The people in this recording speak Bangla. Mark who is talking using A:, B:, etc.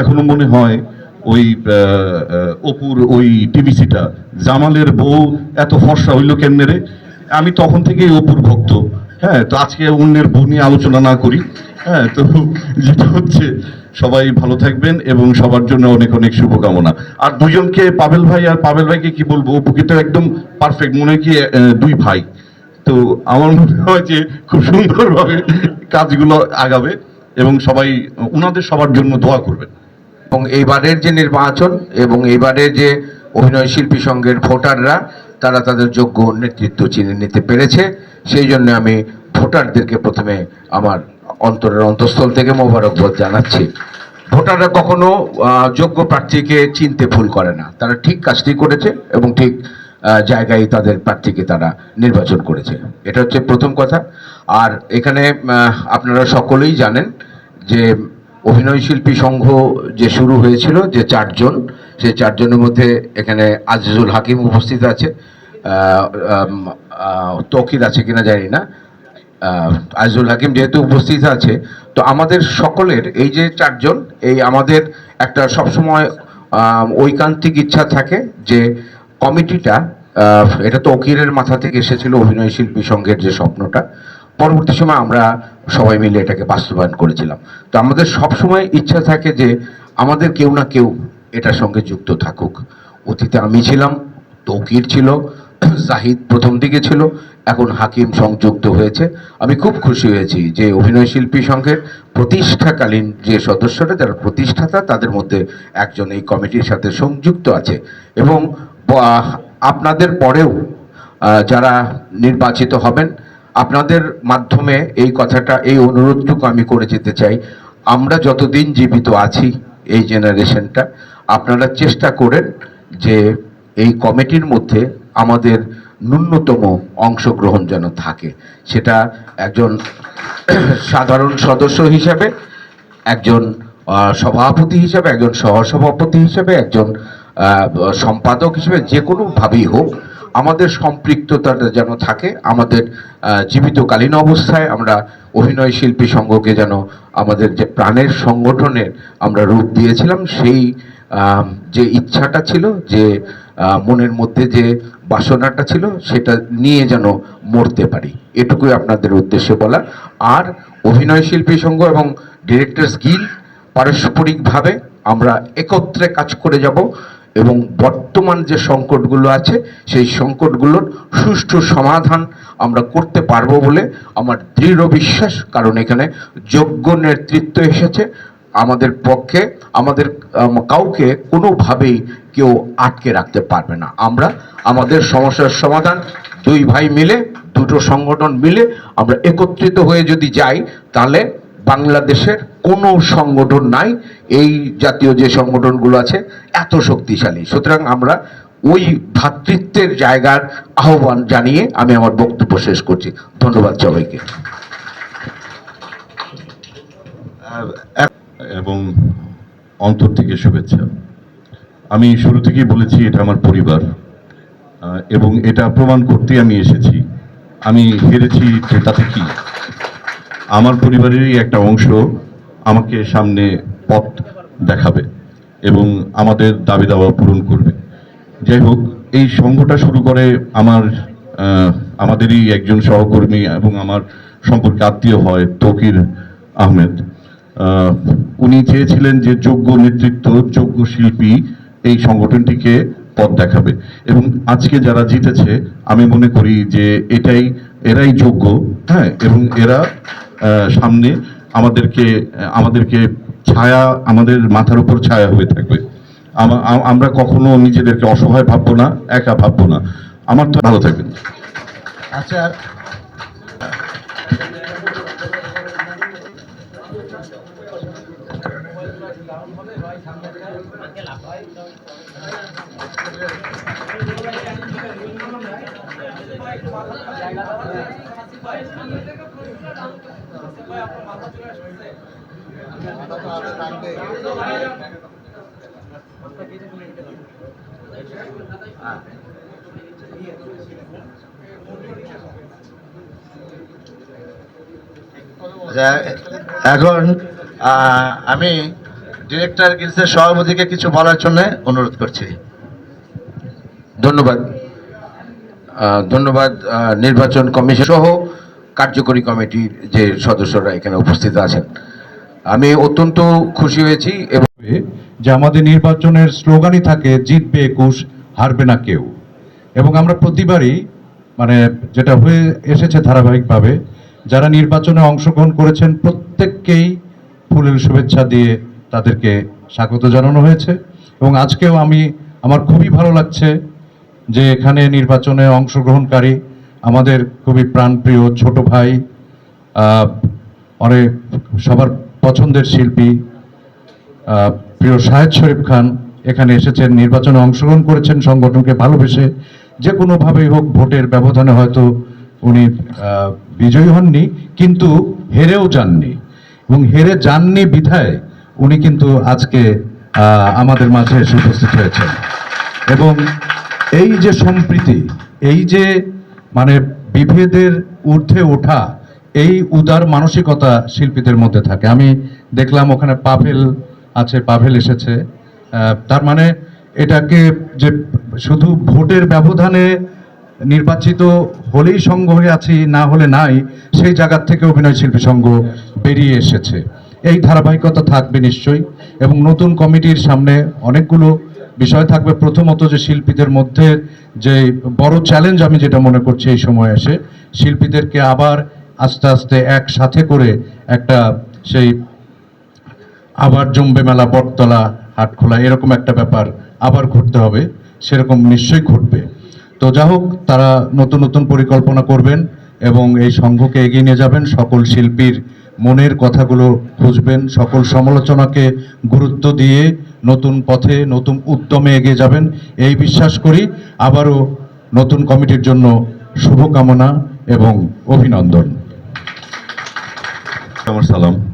A: এখনও মনে হয় ওই অপুর ওই টিভিসিটা। জামালের বউ এত ফর্সা হইল কেমনে রে? আমি তখন থেকেই অপুর ভক্ত। হ্যাঁ তো আজকে অন্যের বউ নিয়ে আলোচনা না করি। হ্যাঁ তো যেটা হচ্ছে, সবাই ভালো থাকবেন এবং সবার জন্য অনেক অনেক শুভকামনা। আর দুজনকে পাবেল ভাই আর পাবেল ভাইকে কি বলব? অপুকে তো একদম পারফেক্ট মনে কি দুই ভাই। তো আমার মনে হয় যে খুব সুন্দরভাবে কাজগুলো আগাবে এবং সবাই ওনাদের সবার জন্য দোয়া করবেন।
B: এবং এইবারের যে নির্বাচন এবং এইবারের যে অভিনয় শিল্পী সংঘের ভোটাররা, তারা তাদের যোগ্য নেতৃত্ব চিনে নিতে পেরেছে। সেই জন্য আমি ভোটারদেরকে প্রথমে আমার অন্তরের অন্তঃস্থল থেকে মোবারকবাদ জানাচ্ছি। ভোটাররা কখনো যোগ্য প্রার্থীকে চিনতে ভুল করে না। তারা ঠিক কাজটি করেছে এবং ঠিক জায়গায় তাদের প্রার্থীকে তারা নির্বাচন করেছে। এটা হচ্ছে প্রথম কথা। আর এখানে আপনারা সকলেই জানেন যে অভিনয় শিল্পী সংঘ যে শুরু হয়েছিল, যে চারজন, সেই চারজনের মধ্যে এখানে আজিজুল হাকিম উপস্থিত আছে। তৌকির আছে কিনা জানি না। আজিজুল হাকিম যেহেতু উপস্থিত আছে, তো আমাদের সকলের, এই যে চারজন, এই আমাদের একটা সবসময় ঐকান্তিক ইচ্ছা থাকে যে কমিটিটা এটা তৌকিরের মাথা থেকে এসেছিল অভিনয় শিল্পী সংঘের যে স্বপ্নটা। পরবর্তী সময় আমরা সবাই মিলে এটাকে বাস্তবায়ন করেছিলাম। তো আমাদের সব সময় ইচ্ছা থাকে যে আমাদের কেউ না কেউ এটার সঙ্গে যুক্ত থাকুক। অতীতে আমি ছিলাম, তৌকির ছিল, জাহিদ প্রথম দিকে ছিল, এখন হাকিম সংযুক্ত হয়েছে। আমি খুব খুশি হয়েছি যে অভিনয় শিল্পী সংঘের প্রতিষ্ঠাকালীন যে সদস্যরা, যারা প্রতিষ্ঠাতা, তাদের মধ্যে একজন এই কমিটির সাথে সংযুক্ত আছে। এবং আপনাদের পরেও যারা নির্বাচিত হবেন আপনাদের মাধ্যমে এই কথাটা, এই অনুরোধটুকু আমি করে যেতে চাই। আমরা যতদিন জীবিত আছি এই জেনারেশনটা, আপনারা চেষ্টা করেন যে এই কমিটির মধ্যে আমাদের ন্যূনতম অংশগ্রহণ যেন থাকে। সেটা একজন সাধারণ সদস্য হিসেবে, একজন সভাপতি হিসেবে, একজন সহসভাপতি হিসেবে, একজন সম্পাদক হিসেবে, যে কোনোভাবেই হোক আমাদের সম্পৃক্ততাটা যেন থাকে, আমাদের জীবিতকালীন অবস্থায় আমরা অভিনয় শিল্পী সংঘকে যেন আমাদের যে প্রাণের সংগঠনের আমরা রূপ দিয়েছিলাম, সেই যে ইচ্ছাটা ছিল, যে মনের মধ্যে যে বাসনাটা ছিল, সেটা নিয়ে যেন মরতে পারি। এটুকুই আপনাদের উদ্দেশ্যে বলা আর অভিনয় শিল্পী সংঘ এবং ডিরেক্টরস গিল্ড পারস্পরিকভাবে আমরা একত্রে কাজ করে যাব। এবং বর্তমান যে সংকটগুলো আছে, সেই সংকটগুলোর সুষ্ঠু সমাধান আমরা করতে পারব বলে আমার দৃঢ় বিশ্বাস। কারণ এখানে যোগ্য নেতৃত্ব এসেছে আমাদের পক্ষে, আমাদের কাউকে কোনোভাবেই কেউ আটকে রাখতে পারবে না। আমরা আমাদের সমস্যার সমাধান দুই ভাই মিলে, দুটো সংগঠন মিলে আমরা একত্রিত হয়ে যদি যাই, তাহলে বাংলাদেশের কোনো সংগঠন নাই, এই জাতীয় যে সংগঠনগুলো আছে, এত শক্তিশালী। সুতরাং আমরা ওই ভ্রাতৃত্বের জায়গার আহ্বান জানিয়ে আমি আমার বক্তব্য শেষ করছি। ধন্যবাদ সবাইকে।
A: এবং অন্তর থেকে শুভেচ্ছা। আমি শুরু থেকেই বলেছি, এটা আমার পরিবার এবং এটা প্রমাণ করতে আমি এসেছি। আমি হেরেছি তাতে কি? আমার পরিবারেরই একটা অংশ আমাকে সামনে পথ দেখাবে এবং আমাদের দাবি দাওয়া পূরণ করবে। যাই হোক, এই সংঘটা শুরু করে আমার আমাদেরই একজন সহকর্মী এবং আমার সম্পর্কে আত্মীয় হয় তকির আহমেদ। উনি চেয়েছিলেন যে যোগ্য নেতৃত্ব, যোগ্য শিল্পী এই সংগঠনটিকে পথ দেখাবে এবং আজকে যারা জিতেছে, আমি মনে করি যে এটাই, এরাই যোগ্য হ্যাঁ এবং এরা সামনে আমাদেরকে আমাদেরকে ছায়া আমাদের মাথার উপর ছায়া হয়ে থাকবে। আমরা কখনো নিজেদেরকে অসহায় ভাববো না একা ভাববো না। আমার তো ভালো থাকবেন।
C: আচ্ছা এখন আহ, আমি ডিরেক্টর গিলসের সভাপতিকে কিছু বলার জন্য অনুরোধ করছি।
B: ধন্যবাদ। ধন্যবাদ নির্বাচন কমিশন সহ কার্যকরী কমিটির যে সদস্যরা এখানে উপস্থিত আছেন। আমি অত্যন্ত খুশি হয়েছি এবং
D: যে আমাদের নির্বাচনের স্লোগানই থাকে, জিতবে একুশ, হারবে না কেউ। এবং আমরা প্রতিবারই মানে যেটা হয়ে এসেছে ধারাবাহিকভাবে, যারা নির্বাচনে অংশগ্রহণ করেছেন প্রত্যেককেই ফুলের শুভেচ্ছা দিয়ে তাদেরকে স্বাগত জানানো হয়েছে। এবং আজকেও আমি, আমার খুবই ভালো লাগছে যে এখানে নির্বাচনে অংশগ্রহণকারী আমাদের খুবই প্রাণপ্রিয় ছোট ভাই অনেক সবার পছন্দের শিল্পী প্রিয় শাহেদ শরীফ খান এখানে এসেছেন, নির্বাচনে অংশগ্রহণ করেছেন সংগঠনকে ভালোবেসে। যে কোনোভাবেই হোক ভোটের ব্যবধানে হয়তো উনি বিজয়ী হননি, কিন্তু হেরেও যাননি। এবং হেরে যাননি বিধায় উনি কিন্তু আজকে আমাদের মাঝে এসে উপস্থিত হয়েছেন। এবং এই যে সম্প্রীতি, এই যে মানে বিভেদের ঊর্ধ্বে ওঠা এই উদার মানসিকতা শিল্পীদের মধ্যে থাকে। আমি দেখলাম ওখানে পাভেল আছে, পাভেল এসেছে। তার মানে এটাকে যে শুধু ভোটের ব্যবধানে নির্বাচিত হলেই সংঘ হয়ে আছি, না হলে নাই, সেই জায়গার থেকে অভিনয় শিল্পী সংঘ বেরিয়ে এসেছে। এই ধারাবাহিকতা থাকবে নিশ্চয়ই এবং নতুন কমিটির সামনে অনেকগুলো বিষয় থাকবে প্রথমত যে শিল্পীদের মধ্যে যে বড় চ্যালেঞ্জ আমি যেটা মনে করছি এই সময় এসে শিল্পীদেরকে আবার আস্তে আস্তে একসাথে করে একটা সেই আবার জম্বে মেলা, বটতলা, হাটখোলা এরকম একটা ব্যাপার আবার ঘটতে হবে, সেরকম নিশ্চয়ই ঘটবে। তো যা হোক, তারা নতুন নতুন পরিকল্পনা করবেন এবং এই সংঘকে এগিয়ে নিয়ে যাবেন, সকল শিল্পীর মনের কথাগুলো খুঁজবেন, সকল সমালোচনাকে গুরুত্ব দিয়ে নতুন পথে, নতুন উদ্যমে এগিয়ে যাবেন। এই বিশ্বাস করি আবারও নতুন কমিটির জন্য শুভকামনা এবং অভিনন্দন।
A: সালাম।